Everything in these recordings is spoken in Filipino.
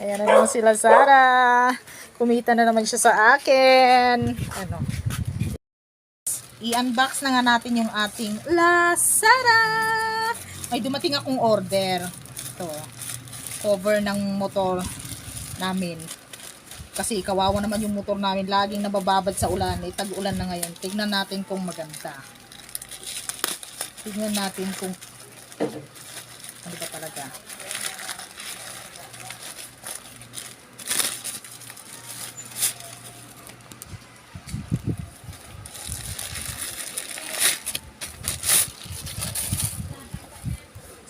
Ayan na naman sila Sara. Kumita na naman siya sa akin. Ano? I-unbox na nga natin yung ating Lazada. May dumating akong order. Ito. Cover ng motor namin. Kasi kawawa naman yung motor namin. Laging nabababad sa ulan. Eh, tag-ulan na ngayon. Tignan natin kung maganda. Tignan natin kung ano ba talaga.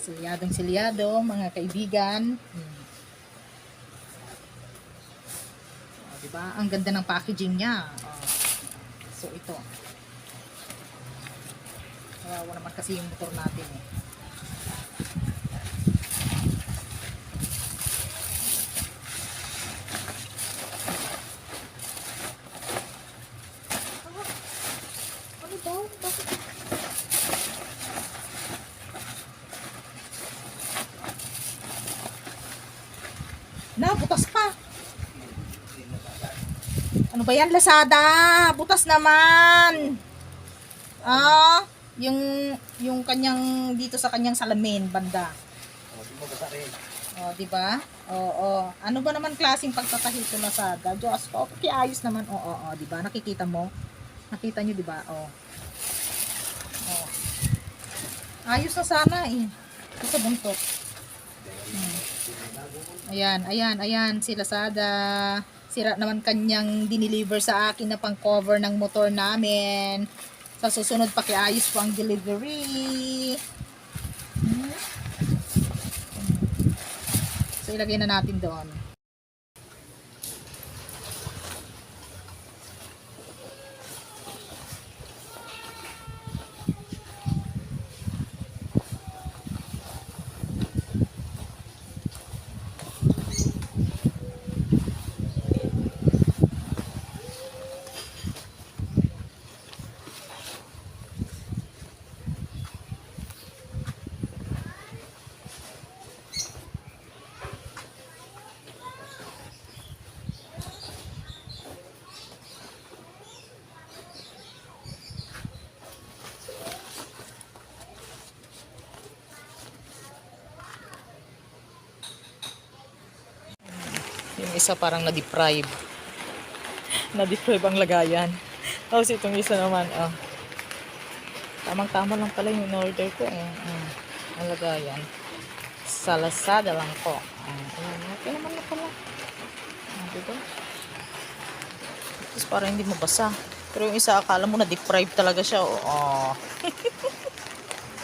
Silyadong silyado, mga kaibigan. Hmm. O, diba? Ang ganda ng packaging niya. O. So, ito. Kawawa naman kasi yung motor natin eh. Na, butas pa. Ano ba yan, Lazada? Butas naman. Ah, yung yung kanyang dito sa kanyang salamin banda. Oh, di ba? Oo, Ano ba naman klaseng pagtatahi ito Lazada? Diyos ko, okay, ayos naman. Oo, oo, di ba? Nakikita mo? Nakita niyo, di ba? Oh. Oh. Ayos na sana eh. Sa buntot. Ayan, ayan, ayan, si Lazada. Sira naman kanyang dineliver sa akin na pang cover ng motor namin. Sa susunod pakiayos po ang delivery. Hmm. So ilagay na natin doon. Isa parang na-deprive. Na-deprive ang lagayan. Tapos itong isa naman, oh. Tamang-tama lang pala yung order ko. Eh. Mm, ang lagayan. Sa Lazada lang ko. Ah, ayan, okay naman na pala. Ah, diba? Tapos parang hindi mabasa. Pero yung isa, akala mo na-deprive talaga siya. Oh.